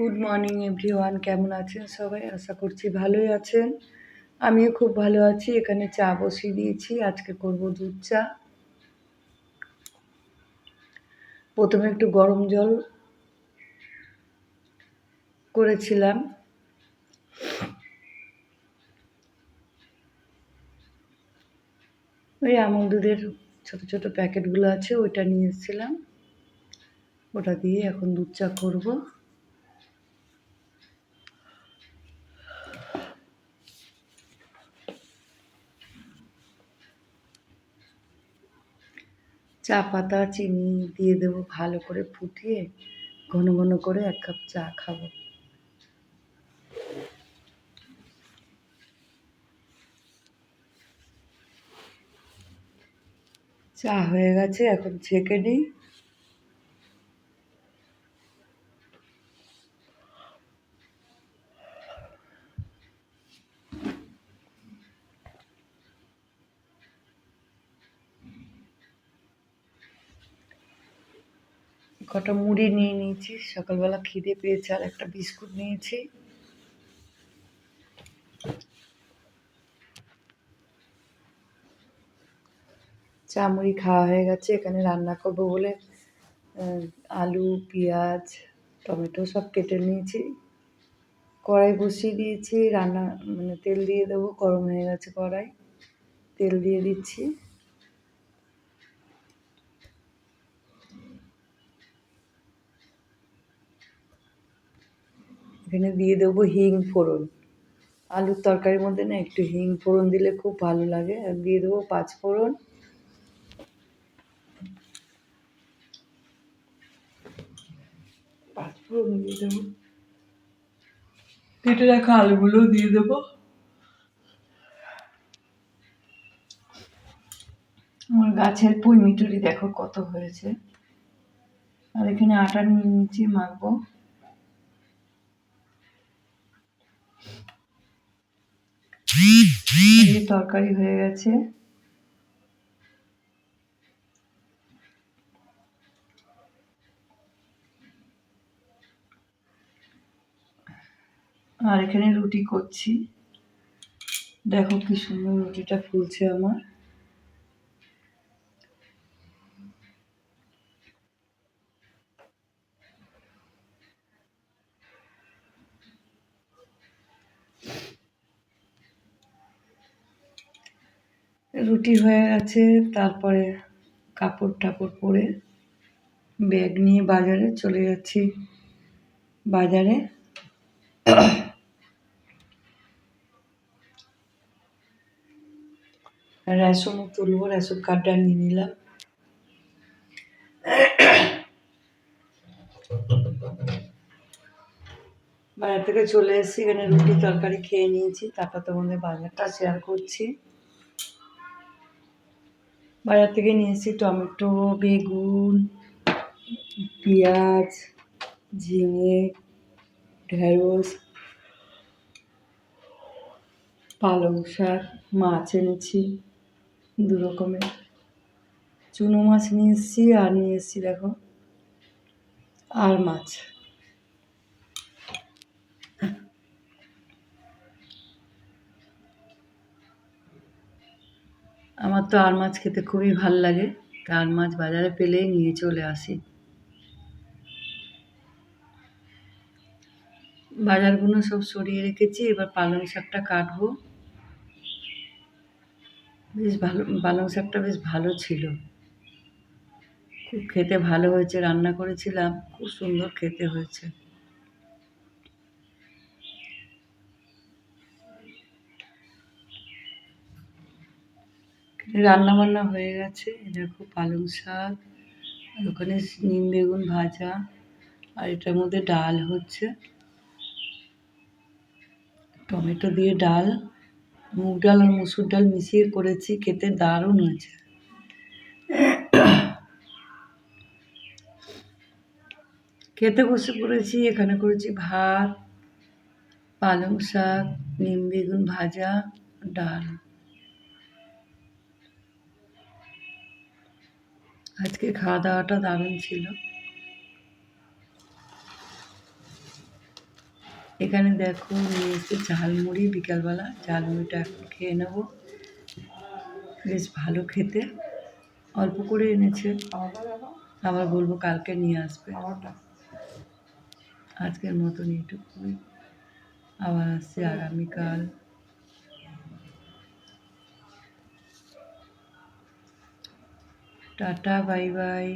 Good morning everyone কেমন আছেন সবাই? আশা করছি ভালোই আছেন। আমিও খুব ভালো আছি। এখানে চা বসিয়ে দিয়েছি। আজকে করব দুধ চা। প্রথমে একটু গরম জল করেছিলাম। ওই আমল দুধের ছোটো ছোটো প্যাকেটগুলো আছে, ওইটা নিয়ে এসেছিলাম। ওটা দিয়ে এখন দুধ চা করব। চা পাতা, চিনি দিয়ে দেবো ভালো করে ফুটিয়ে, ঘন ঘন করে এক কাপ চা খাব। চা হয়ে গেছে, এখন ছেঁকে নিই। কটা মুড়ি নিয়ে নিয়েছি, সকালবেলা খিদে পেয়েছে আর একটা বিস্কুট নিয়েছি। চা মুড়ি খাওয়া হয়ে গেছে, এখানে রান্না করব বলে আলু, পেঁয়াজ, টমেটো সব কেটে নিয়েছি। কড়াই বসিয়ে দিয়েছি, রান্না মানে তেল দিয়ে দেবো, গরম হয়ে গেছে কড়াই। তেল দিয়ে দিচ্ছি। এখানে দিয়ে দেবো হিং ফোড়ন। আলুর তরকারির মধ্যে না একটু হিং ফোড়ন দিলে খুব ভালো লাগে। আর দিয়ে দেবো পাঁচ ফোড়ন। পাঁচ ফোড়ন দিয়ে দেবো। কেটে রাখা আলুগুলো দিয়ে দেবো। আমার গাছের পুঁই মিটুরি দেখো কত হয়েছে। আর এখানে আটা নিয়ে নিচ্ছি মাখবো। তরকারি হয়ে গেছে। আর এখানে রুটি করছি। দেখো কি সুন্দর রুটিটা ফুলছে আমার। রুটি হয়ে গেছে, তারপরে কাপড় টাপড় পরে ব্যাগ নিয়ে বাজারে চলে যাচ্ছি। বাজারে রেশনও তুলবো, রেশন কার্ডটা নিয়ে নিলাম। বাজার থেকে চলে এসেছি, এখানে রুটি তরকারি খেয়ে নিয়েছি, তারপর তোমাদের বাজারটা শেয়ার করছি। বাজার থেকে নিয়ে এসেছি টমেটো, বেগুন, পেঁয়াজ, ঝিঙে, ঢেঁড়স, পালং শাক, মাছ এনেছি, দু রকমের। চুনো মাছ নিয়ে এসেছি আর নিয়ে এসেছি দেখো, আর মাছ আমার তো আর মাছ খেতে খুবই ভালো লাগে। আর মাছ বাজারে পেলেই নিয়ে চলে আসি। বাজারগুলো সব সরিয়ে রেখেছি, এবার পালং শাকটা কাটবো। বেশ ভালো, পালং শাকটা বেশ ভালো ছিল। খুব খেতে ভালো হয়েছে, রান্না করেছিলাম, খুব সুন্দর খেতে হয়েছে। রান্না বান্না হয়ে গেছে। দেখো পালং শাক, আর ওখানে নিম বেগুন ভাজা, আর এটার মধ্যে ডাল হচ্ছে। টমেটো দিয়ে ডাল, মুগ ডাল আর মুসুর ডাল মিশিয়ে করেছি, খেতে দারুণ হয়েছে। খেতে বসে করেছি এখানে করেছি ভাত, পালং শাক, নিম বেগুন ভাজা, ডাল। আজকে খাওয়া দাওয়াটা দারুণ ছিল। এখানে দেখো নিয়ে এসেছে ঝালমুড়ি, বিকালবেলা ঝালমুড়িটা এখন খেয়ে নেব। বেশ ভালো খেতে। অল্প করে এনেছে। আবার বলব কালকে নিয়ে আসবে। আজকের মতন এইটুকুই। আবার আসছে আগামীকাল। Tata bye bye.